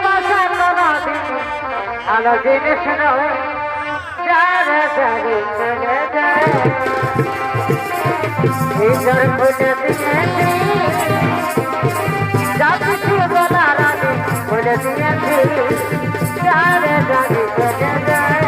ভালোবাসা কোনো দিন ভালো জিনিস নয় যারে যারে চলে যায় নিজের খুঁজে দিয়েছি। যা কিছু বলার আগে খুঁজে দিয়েছি। যারে যারে চলে যায়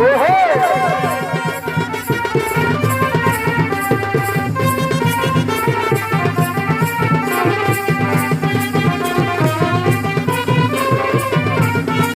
ওহো!